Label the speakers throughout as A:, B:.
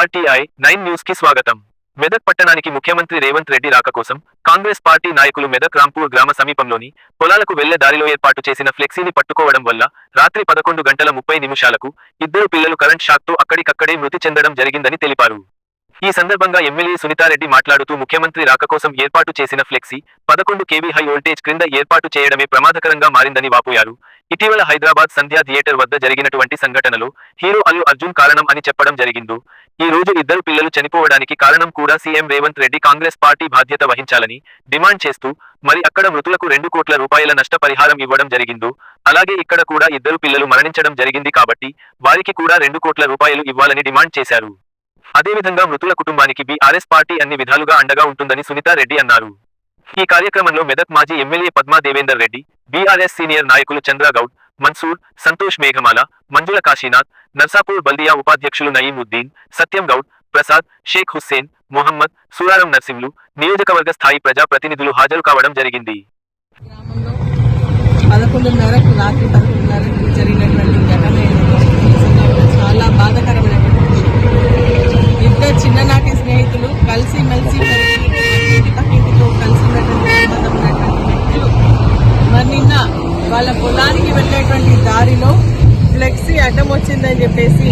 A: RTI nine న్యూస్కి స్వాగతం. మెదక్ పట్టణానికి ముఖ్యమంత్రి రేవంత్ రెడ్డి రాక కోసం కాంగ్రెస్ పార్టీ నాయకులు మెదక్ రాంపూర్ గ్రామ సమీపంలోని పొలాలకు వెళ్ళే దారిలో ఏర్పాటు చేసిన ఫ్లెక్సీని పట్టుకోవడం వల్ల రాత్రి పదకొండు గంటల ముప్పై నిమిషాలకు ఇద్దరు పిల్లలు కరెంట్ షాక్తో అక్కడికక్కడే మృతి చెందడం జరిగిందని తెలిపారు. ఈ సందర్భంగా ఎమ్మెల్యే సునీతారెడ్డి మాట్లాడుతూ ముఖ్యమంత్రి రాక కోసం ఏర్పాటు చేసిన ఫ్లెక్సీ పదకొండు కేవీ హై వోల్టేజ్ క్రింద ఏర్పాటు చేయడమే ప్రమాదకరంగా మారిందని వాపోయారు. ఇటీవల హైదరాబాద్ సంధ్యా థియేటర్ వద్ద జరిగినటువంటి సంఘటనలో హీరో అల్లు అర్జున్ కారణం అని చెప్పడం జరిగింది ఈ రోజు ఇద్దరు పిల్లలు చనిపోవడానికి కారణం కూడా సీఎం రేవంత్ రెడ్డి కాంగ్రెస్ పార్టీ బాధ్యత వహించాలని డిమాండ్ చేస్తూ మరి అక్కడ మృతులకు రెండు కోట్ల రూపాయల నష్టపరిహారం ఇవ్వడం జరిగిందో అలాగే ఇక్కడ కూడా ఇద్దరు పిల్లలు మరణించడం జరిగింది కాబట్టి వారికి కూడా రెండు కోట్ల రూపాయలు ఇవ్వాలని డిమాండ్ చేశారు. అదేవిధంగా మృతుల కుటుంబానికి బీఆర్ఎస్ పార్టీ అన్ని విధాలుగా అండగా ఉంటుందని సునీతా రెడ్డి అన్నారు. ఈ కార్యక్రమంలో మెదక్ మాజీ MLA Padma Devender Reddy BRS senior నాయకులు చంద్రగౌడ్ మన్సూర్ సంతోష్ మేఘమాల మంజుల కాశీనాథ్ నర్సాపూర్ బల్దియా ఉపాధ్యక్షులు నయీముద్దీన్ సత్యం గౌడ్ ప్రసాద్ షేక్ హుస్సేన్ మొహమ్మద్ సూరారం నర్సింలు నియోజకవర్గ స్థాయి ప్రజా ప్రతినిధులు హాజరు కావడం జరిగింది.
B: పదకొండున్నరకు రాత్రి పదకొండున్నరకు జరిగినటువంటి చిన్ననాటి స్నేహితులు కలిసి మెలిసి పక్కింటితో కలిసి ఉన్నటువంటి సంబంధం ఉన్నటువంటి వ్యక్తులు. మరి నిన్న వాళ్ళ పొలానికి వెళ్ళేటువంటి దారిలో ఫ్లెక్సీ అడ్డం వచ్చిందని చెప్పేసి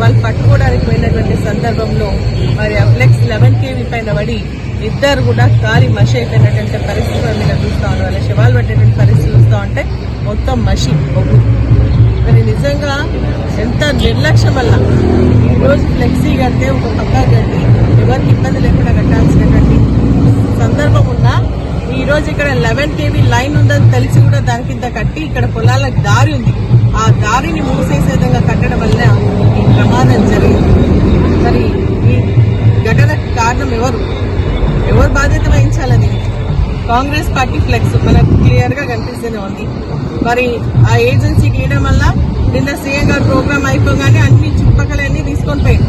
B: వాళ్ళు పట్టుకోవడానికి పోయినటువంటి సందర్భంలో మరి ఆ ఫ్లెక్స్ లెవెన్ కేవీ పైన పడి ఇద్దరు కూడా కాలి మషి అయిపోయినటువంటి పరిస్థితులు మీరు చూస్తూ ఉన్నారు. వాళ్ళ శవాలు పట్టేటువంటి పరిస్థితి చూస్తూ ఉంటే మొత్తం మషి బొగ్గు. మరి నిజంగా ఎంత నిర్లక్ష్యం వల్ల ఈరోజు ఫ్లెక్సీ కడితే ఒక ఈరోజు ఇక్కడ లెవెన్ కేవీ లైన్ ఉందని తెలిసి కూడా దాని కింద కట్టి ఇక్కడ పొలాలకు దారి ఉంది. ఆ దారిని మూసేసే విధంగా కట్టడం వల్ల ఈ ప్రమాదం జరిగింది. మరి ఈ ఘటనకు కారణం ఎవరు? ఎవరు బాధ్యత వహించాలి దీనికి కాంగ్రెస్ పార్టీ ఫ్లెక్స్. మనకు క్లియర్గా కనిపిస్తూనే ఉంది. మరి ఆ ఏజెన్సీకి ఇవ్వడం వల్ల నిన్న సీఎం గారు ప్రోగ్రామ్ అయిపోగానే అన్ని చుట్టుపక్కలన్నీ తీసుకొని పోయాయి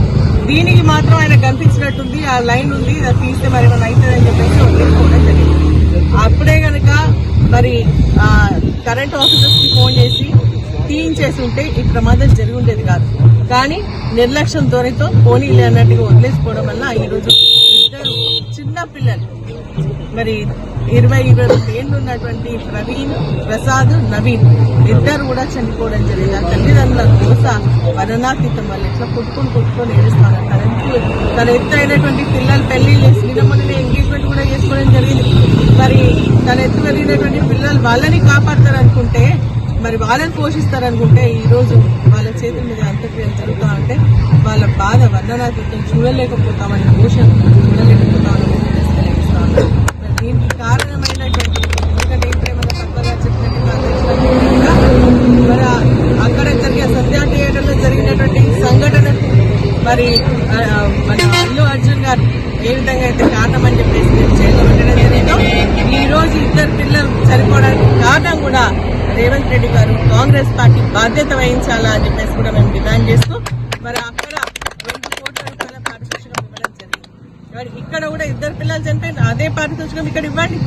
B: దీనికి మాత్రం ఆయన కనిపించినట్టుంది. ఆ లైన్ ఉంది. అది తీస్తే మరి ఏమైనా అవుతుందని చెప్పేసి వదిలేసుకోవడం జరిగింది అప్పుడే గనక మరి ఆ కరెంట్ ఆఫీసర్స్కి ఫోన్ చేసి తీయించేసి ఉంటే ఈ ప్రమాదం జరిగి ఉండేది కాదు కానీ నిర్లక్ష్యం ధోరణితో పోనీలే అన్నట్టుగా వదిలేసుకోవడం వల్ల ఈ రోజు ఇద్దరు చిన్న పిల్లలు. మరి ఇరవై ఇరవై రెండు ఏళ్ళు ఉన్నటువంటి ప్రవీణ్ ప్రసాద్ నవీన్ ఇద్దరు కూడా చనిపోవడం జరిగింది. ఆ తల్లిదండ్రుల దోస వర్ణనాతీతం వల్ల ఇట్లా కొట్టుకొని కొట్టుకొని ఏడుస్తారు తన తన ఎత్తైనటువంటి పిల్లలు పెళ్ళి చేసి ఎంగేజ్మెంట్ కూడా చేసుకోవడం జరిగింది. మరి తన ఎత్తు పెరిగినటువంటి పిల్లలు వాళ్ళని కాపాడతారు అనుకుంటే మరి వాళ్ళని పోషిస్తారనుకుంటే ఈరోజు వాళ్ళ చేతుల మీద అంత్యక్రియలు జరుగుతా ఉంటే వాళ్ళ బాధ వర్ణనాతీతం చూడలేకపోతామని మోషన్ చూడలేకపోతామని మరి దీనికి కారణమైనటువంటి ఎందుకంటే ఇప్పుడే తప్పగా చెప్పినట్టు మరి అక్కడ జరిగే సత్యా థియేటర్లో జరిగినటువంటి సంఘటన మరి మన అల్లు అర్జున్ గారు ఏ విధంగా అయితే కారణం అని చెప్పేసి మేము జైల్లో జరిగిందో ఇద్దరు పిల్లలు చనిపోవడానికి కారణం కూడా రేవంత్ రెడ్డి గారు కాంగ్రెస్ పార్టీ బాధ్యత వహించాలా అని చెప్పేసి కూడా మేము డిమాండ్ చేస్తూ మరి అక్కడ రెండు కోట్ల రూపాయల పారితోషికం ఇవ్వడం జరిగింది. మరి ఇక్కడ కూడా ఇద్దరు పిల్లలు చనిపోయిన అదే పారితోషికం ఇక్కడ ఇవ్వండి.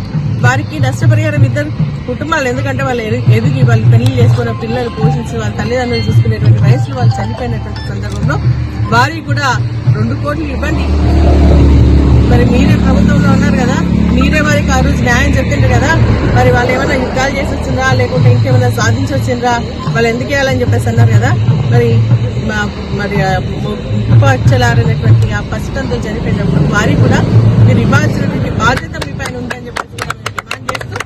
B: వారికి నష్టపరిహారం ఇద్దరు కుటుంబాలు ఎందుకంటే వాళ్ళు ఎదిగి వాళ్ళు పెళ్ళి చేసుకున్న పిల్లలు పోషించి వాళ్ళ తల్లిదండ్రులు చూసుకునేటువంటి వయసులో వాళ్ళు చనిపోయినటువంటి సందర్భంలో వారికి కూడా రెండు కోట్లు ఇవ్వండి. మరి మీరే ప్రభుత్వంలో ఉన్నారు కదా మీరే వారికి ఆ రోజు న్యాయం చెప్పిండ్రు కదా మరి వాళ్ళు ఏమైనా యుద్ధాలు చేసి వచ్చిండ్రా లేకుంటే ఇంకేమైనా సాధించి వచ్చిండ్రా వాళ్ళు ఎందుకు వేయాలని చెప్పేసి అన్నారు కదా మరి మా- మరి ఆ ము- ముప్ప అచ్చలారనేటువంటి ఆ పసితంతో చనిపోయినప్పుడు వారి కూడా మీరు ఇవ్వాల్సినటువంటి బాధ్యత మీ పైన ఉందని చెప్పేసి డిమాండ్ చేస్తూ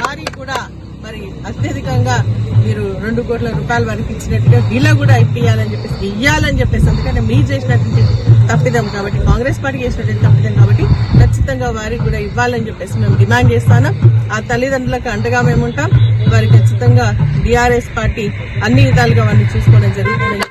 B: వారికి కూడా మరి అత్యధికంగా మీరు రెండు కోట్ల రూపాయలు వారికి ఇచ్చినట్టుగా వీళ్ళ కూడా ఇప్పియాలని చెప్పేసి ఇయ్యాలని చెప్పేసి అందుకని మీరు చేసినటువంటి తప్పిదం కాబట్టి కాంగ్రెస్ పార్టీ చేసినటువంటి తప్పిదం కాబట్టి ఖచ్చితంగా వారికి కూడా ఇవ్వాలని చెప్పేసి మేము డిమాండ్ చేస్తాను ఆ తల్లిదండ్రులకు అండగా మేము ఉంటాం. వారికి ఖచ్చితంగా బీఆర్ఎస్ పార్టీ అన్ని విధాలుగా వారిని చూసుకోవడం జరుగుతుంది